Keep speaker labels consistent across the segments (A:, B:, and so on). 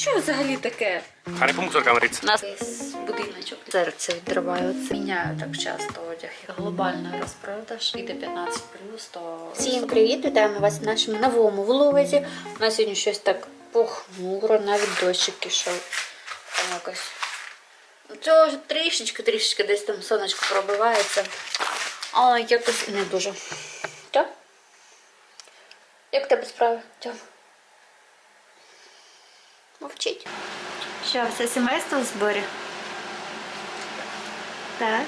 A: що взагалі таке?
B: А не по.
A: У нас є будиночок. Серце відриваю. Міняю так часто одяг. Глобальний розпродаж. Іде 15 то... Всім привіт! Вітаємо вас в нашому новому влозі. У нас сьогодні щось так похмуро, навіть дощик пішов. Там якось. Цього ж трішечки, трішечки десь там сонечко пробивається. Але якось не дуже. Тьом? Як тебе справи? Тьом? Мовчить.
C: Що, все сімейство в зборі? Так.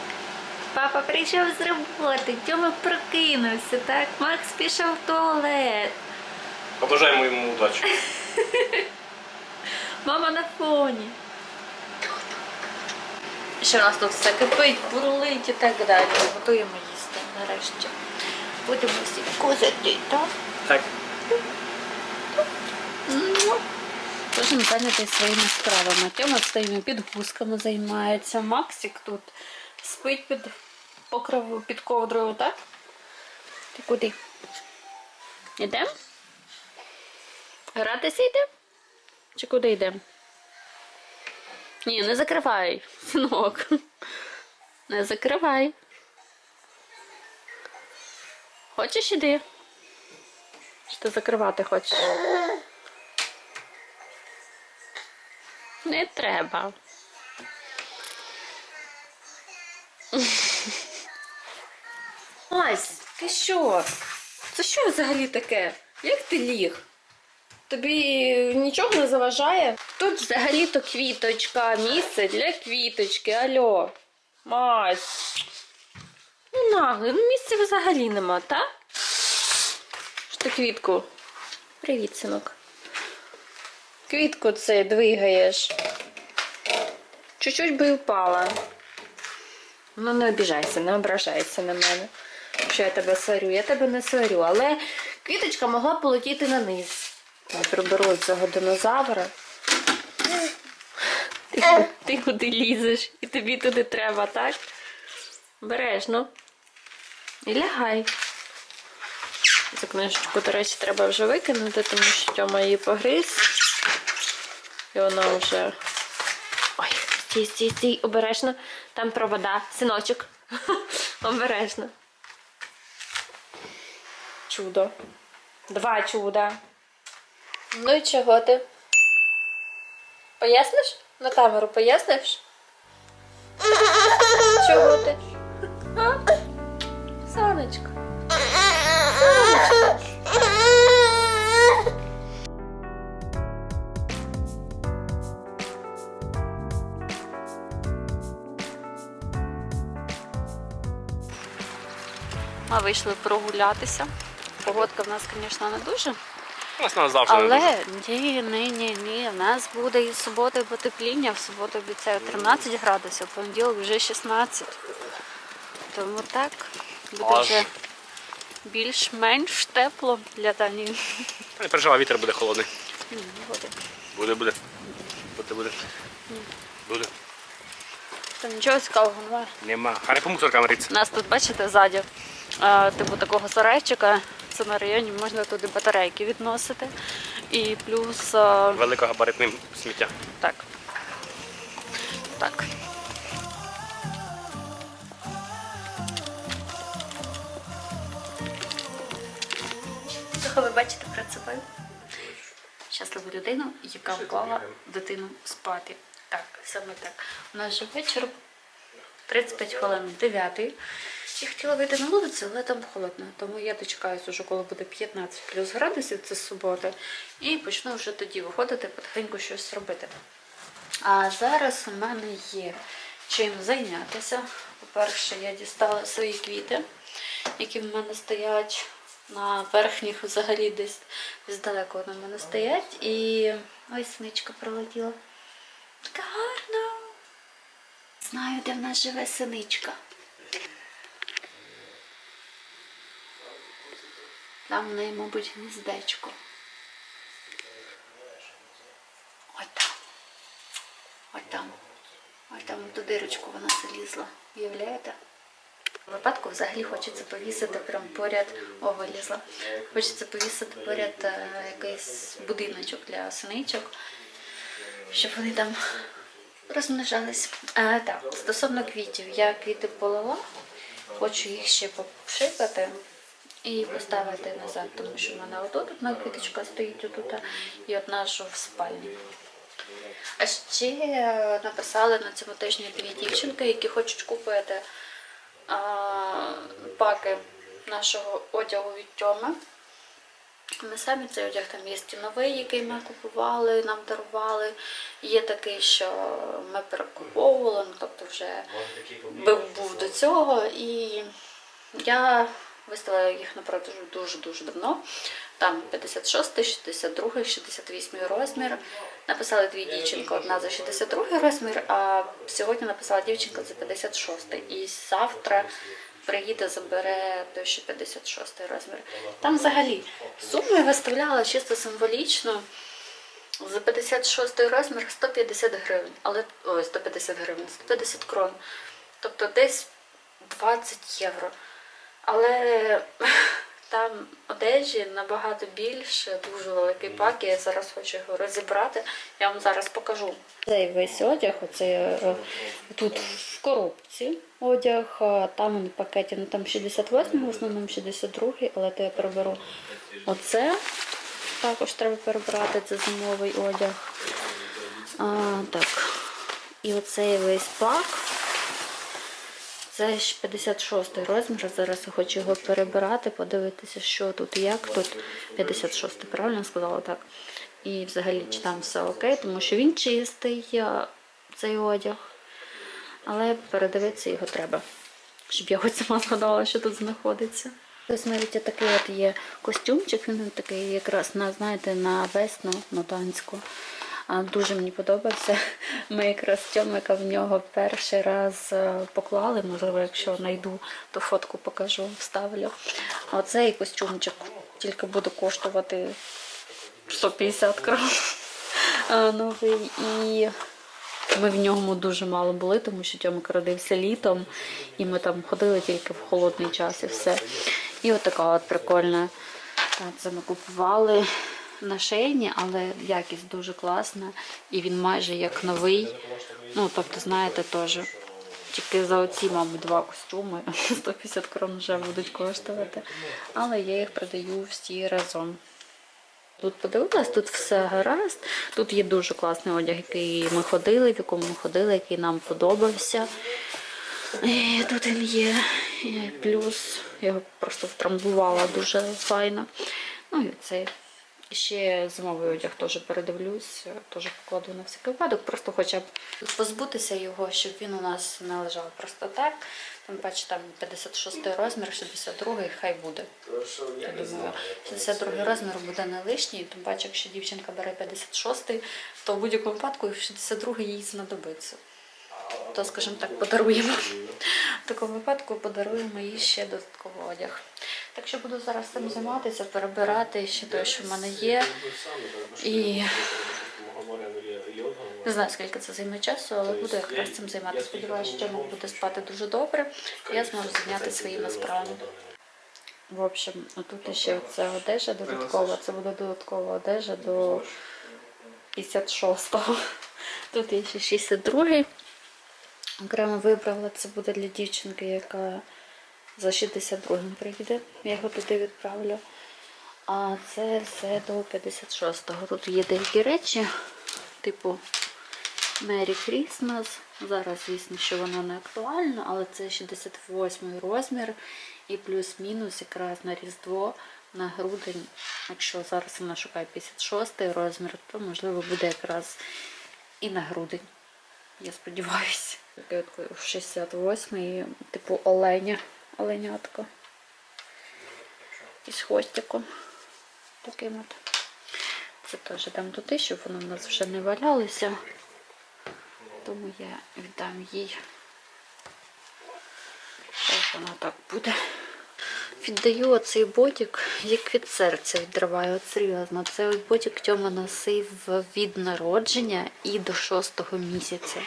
C: Папа прийшов з роботи, Тьома прокинувся, так? Макс пішов в туалет.
B: Побажаємо йому удачі.
C: Мама на фоні.
A: Ще в нас тут все кипить, бурлить і так далі. Готуємо їсти нарешті. Будемо всі козати, так?
B: Так.
A: Кожен зайнятий своїми справами. Тьома своїми підгузками займається. Максик тут спить під покрову, під ковдрою, так? Ти куди? Йдемо? Гратися йдемо? Чи куди йдемо? Ні, не закривай, синок. Не закривай. Хочеш іди? Чи ти закривати хочеш? Не треба. Ась, ти що? Це що взагалі таке? Як ти ліг? Тобі нічого не заважає? Тут взагалі-то квіточка, місце для квіточки, альо. Мась. Ну нагло, ну місця взагалі нема, так? Що ти квітку? Привіт, синок. Квітку це двигаєш. Чуть-чуть би й упала. Ну, не обіжайся, не ображайся на мене. Що я тебе сварю? Я тебе не сварю, але квіточка могла полетіти на низ. Я приберу цього динозавра. Ти, ти куди лізеш? І тобі туди треба, так? Береш, ну. І лягай. Цю книжечку, до речі, треба вже викинути, тому що Тьома її погриз. І вона вже. Ой, стій, стій, стій, обережно. Там провода, синочок. обережно. Чудо. Два чуда. Ну і чого ти? Поясниш? На камеру поясниш? Чого ти? Вийшли прогулятися. Погодка в нас, звісно, не дуже.
B: У нас нас завжди не дуже.
A: Але ні, ні, ні, ні. У нас буде і субота і потепління. В суботу обіцяю 13 градусів, в понеділок вже 16. Тому так, буде
B: Аж.
A: вже більш-менш тепло для Данії.
B: Не переживай, вітер буде холодний.
A: Ні, не буде.
B: Буде, буде. Буде, буде. Буде.
A: Там нічого цікавого немає.
B: Нема. А по мусоркам риться.
A: Нас тут, бачите, ззаді, типу такого сарайчика. Це на районі можна туди батарейки відносити. І плюс е,
B: Великогабаритним сміття.
A: Так. Так. Ви бачите перед собою? Щасливу людину, яка вклала дитину спати. Так, саме так. У нас вже вечір 35 хвилин 9. Я хотіла вийти на вулицю, але там холодно. Тому я дочекаюся вже, коли буде 15 плюс градусів, це субота, і почну вже тоді виходити, потихеньку щось робити. А зараз у мене є чим зайнятися. По-перше, я дістала свої квіти, які в мене стоять на верхніх, взагалі десь здалеку вони в мене стоять. І ой, синичка прилетіла. Така гарна. Знаю, де в нас живе синичка. Там в неї, мабуть, гніздечко. Ось там. Ось там. Ось там ту дирочку вона залізла. Уявляєте? В випадку взагалі хочеться повісити прямо поряд, о, вилізла. Хочеться повісити поряд е, якийсь будиночок для синичок. щоб вони там розмножались. А, так, стосовно квітів, я квіти полила, хочу їх ще попшикати і поставити назад, тому що в мене отут одна квіточка стоїть отут, і одна що в спальні. А ще е, написали на цьому тижні дві дівчинки, які хочуть купити а, паки нашого одягу від Тьоми. Ми самі цей одяг там є новий, який ми купували, нам дарували. Є такий, що ми перекуповували, ну, тобто вже був до цього. І я виставила їх на продажу дуже-дуже давно. Там 56, 62, 68 розмір. Написала дві дівчинки, одна за 62 розмір, а сьогодні написала дівчинка за 56. І завтра приїде, забере той, що 56 розмір. Там взагалі суму я виставляла чисто символічно. За 56 розмір 150 гривень, але ой, 150 гривень, 150 крон. Тобто десь 20 євро. Але там одежі набагато більше, дуже великий пак. Я зараз хочу його розібрати. Я вам зараз покажу. Цей весь одяг, оце е, тут в коробці одяг, там в пакеті, ну там 68, в основному 62, але то я переберу оце. Також треба перебрати, це зимовий одяг. А, так. І оцей весь пак. Це ж 56 розмір. Зараз я хочу його перебирати, подивитися, що тут і як тут. 56, правильно сказала так. І взагалі чи там все окей, тому що він чистий, цей одяг. Але передивитися його треба, щоб я хоч сама згадала, що тут знаходиться. Ось навіть такий от є костюмчик, він такий якраз на, знаєте, на весну, на танську. Дуже мені подобався. Ми якраз Тьомика в нього перший раз е, поклали. Можливо, якщо знайду, то фотку покажу, вставлю. Оцей костюмчик тільки буде коштувати 150 крон. Новий. І ми в ньому дуже мало були, тому що Тьомик родився літом, і ми там ходили тільки в холодний час і все. І от от прикольна. Це ми купували на шейні, але якість дуже класна. І він майже як новий. Ну, тобто, знаєте, теж. Тільки за оці, мабуть, два костюми 150 крон вже будуть коштувати. Але я їх продаю всі разом. Тут подивилась, тут все гаразд. Тут є дуже класний одяг, який ми ходили, в якому ми ходили, який нам подобався. І тут він є. Плюс я його просто втрамбувала дуже файно. Ну і цей. І ще зимовий одяг теж передивлюсь, теж покладу на всякий випадок, просто хоча б позбутися його, щоб він у нас не лежав просто так. Там, бачите, там 56 розмір, 62-й, хай буде. Я думаю, 62 розмір буде не лишній, тим паче, якщо дівчинка бере 56-й, то в будь-якому випадку 62-й їй знадобиться. То, скажімо так, подаруємо. В такому випадку подаруємо їй ще додатковий одяг. Так що буду зараз цим займатися, перебирати ще те, що в мене є. І не знаю, скільки це займе часу, але буду якраз цим займатися. Сподіваюся, що Тьомик буде спати дуже добре. і Я зможу зайнятися своїми справами. В общем, тут ще ця одежа додаткова. Це буде додаткова одежа до 56-го. Тут є ще 62-й. Окремо вибрала, це буде для дівчинки, яка за 62-м прийде. Я його туди відправлю. А це все до 56-го. Тут є деякі речі, типу Merry Christmas. Зараз, звісно, що воно не актуально, але це 68 розмір і плюс-мінус якраз на Різдво, на грудень. Якщо зараз вона шукає 56 розмір, то можливо буде якраз і на грудень. Я сподіваюся. Такий от 68-й, типу оленя, оленятко. Із хвостиком. Таким от. Це теж дам туди, щоб воно в нас вже не валялося. Тому я віддам їй. Ось воно так буде. Віддаю оцей ботик, як від серця відриваю. От серйозно. От ботик Тьома носив від народження і до шостого місяця.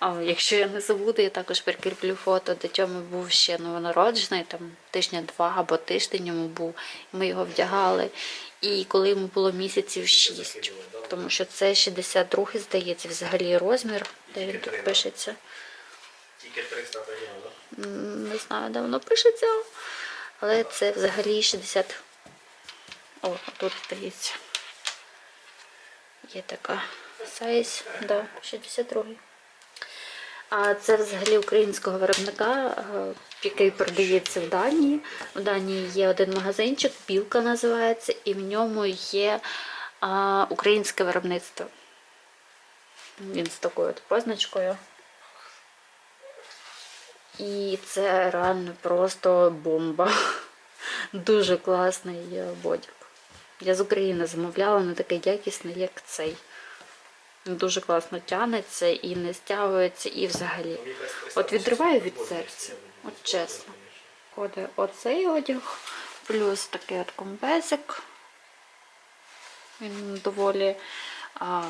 A: А якщо я не забуду, я також прикріплю фото, де Тьоми був ще новонароджений, там тижня два або тиждень йому був. Ми його вдягали. і коли йому було місяців 6. Тому що це 62-й, здається, взагалі розмір, де він тут пишеться.
B: Тільки 300 прийняв, так?
A: Не знаю, де воно пишеться, але це взагалі 60. О, тут здається. Є така сайз, да, 62. А це взагалі українського виробника, е, який продається в Данії. В Данії є один магазинчик, Білка називається, і в ньому є українське виробництво. Він з такою от позначкою. І це реально просто бомба. Дуже класний е, бодік. Я з України замовляла, не такий якісний, як цей. Дуже класно тягнеться і не стягується, і взагалі. От відриваю від серця. От чесно. Ходить оцей одяг, плюс такий от комбезик. Він доволі, а,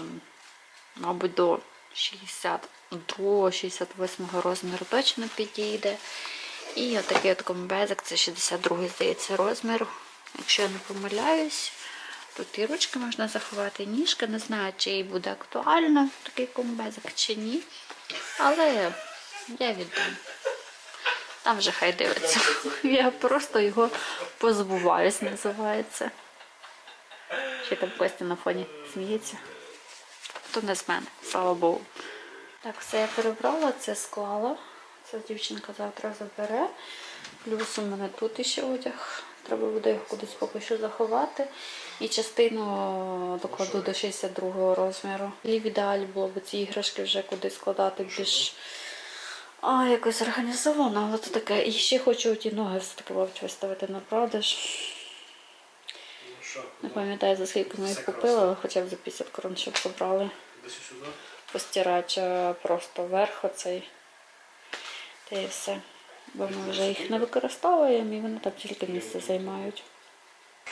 A: мабуть, до 62-68 розміру точно підійде. І отакий от комбезик, це 62 здається, розмір. Якщо я не помиляюсь, тут і ручки можна заховати, ніжки. Не знаю, чи їй буде актуально такий комбезик чи ні. Але я віддам. Там вже хай дивиться. Я просто його позбуваюсь, називається. Ще там Костя на фоні сміється. То не з мене, слава Богу. Так, все я перебрала, це склала. Це дівчинка завтра забере. Плюс у мене тут іще одяг. Треба буде його кудись поки що заховати. І частину докладу до 62-го розміру. І в ідеалі було б ці іграшки вже кудись складати більш а, якось організовано, але це таке. І ще хочу ті ноги все-таки вовчі виставити на продаж. Не пам'ятаю, за скільки ми їх купили, але хоча б за 50 крон, щоб забрали. Постирати е, просто верх оцей. Та і все. Бо ми вже їх не використовуємо і вони там тільки місце займають.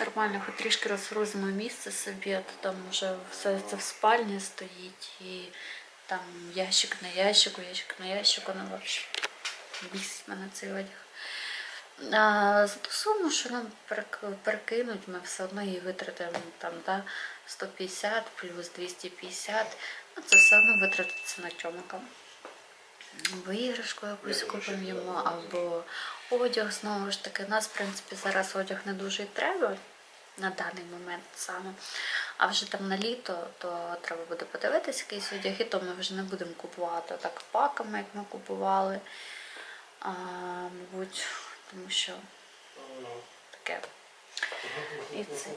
A: Нормально, хоч трішки розгрузимо місце собі, а то там вже все це в спальні стоїть і там ящик на ящику, ящик на ящику, ну взагалі бісить мене цей одяг. А, за ту суму, що нам перекинуть, ми все одно її витратимо там, да, 150 плюс 250, ну це все одно витратиться на чомика. Або іграшку якусь купимо йому, або одяг знову ж таки. Нас, в принципі, зараз одяг не дуже і треба на даний момент саме. А вже там на літо, то треба буде подивитися якийсь одяг, і то ми вже не будемо купувати так паками, як ми купували. А, мабуть, тому що таке. І це.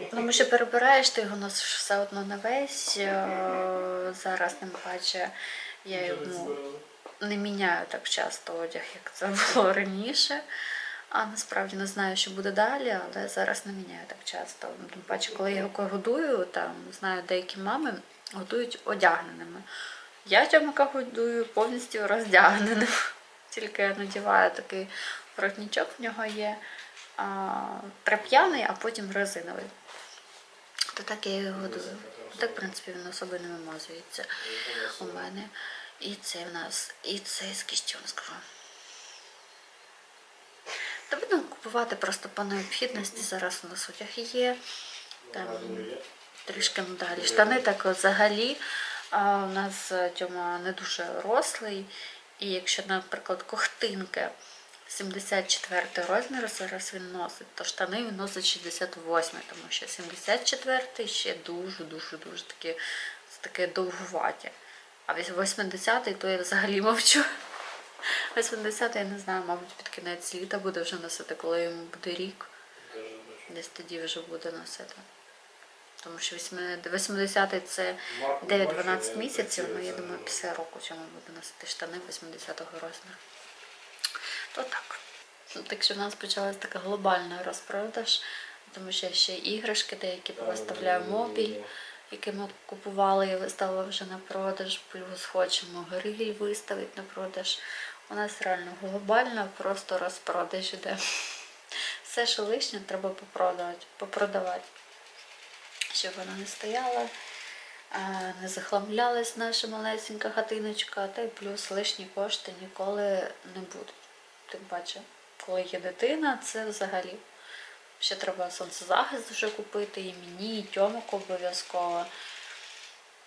A: Тому що перебираєш ти його носиш все одно не весь. е, Зараз тим паче я йому не міняю так часто одяг, як це було раніше. А насправді не знаю, що буде далі, але зараз не міняю так часто. Ну, Тим паче, коли я його годую, там знаю, деякі мами готують одягненими. Я тьомика годую повністю роздягненим. Тільки я надіваю такий воротничок в нього є а, трап'яний, а потім резиновий. То так я його годую. Так, в принципі, він особо не вимазується у мене. І це в нас, і це з кістю скажу. Та будемо купувати просто по необхідності. Зараз у нас одяг є. Там трішки далі. Штани так взагалі. А у нас е, Тьома не дуже рослий. І якщо, наприклад, кохтинки 74 розмір зараз він носить, то штани він носить 68, тому що 74 ще дуже-дуже дуже такі, таке довгуваті. А 80-й, то я взагалі мовчу. 80-й, я не знаю, мабуть, під кінець літа буде вже носити, коли йому буде рік. Десь тоді вже буде носити. Тому що 80-й це 9-12 місяців, ну я думаю, після року чому буде носити штани 80-го розміру. То так. Ну, Так що в нас почалась така глобальна розпродаж, тому що я ще іграшки деякі повиставляю мобіль, який ми купували і виставила вже на продаж, плюс хочемо гриль виставити на продаж. У нас реально глобальна просто розпродаж іде. Все, що лишнє, треба попродавати, попродавати. Щоб вона не стояла, не захламлялась наша малесенька хатиночка, та й плюс лишні кошти ніколи не будуть. Тим паче, коли є дитина, це взагалі Ще треба сонцезахист вже купити і мені, і Тьомику обов'язково.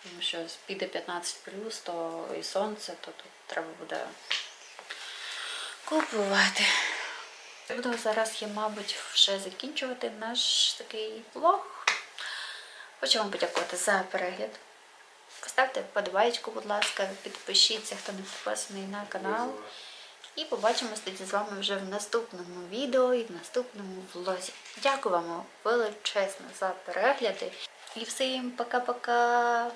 A: Тому що піде 15 то і сонце, то тут треба буде купувати. Буду зараз я, мабуть, вже закінчувати наш такий влог. Хочу вам подякувати за перегляд. Поставте вподобайку, будь ласка, підпишіться, хто не підписаний на канал. І побачимось тоді з вами вже в наступному відео і в наступному влозі. Дякую вам величезно за перегляди. І всім пока-пока!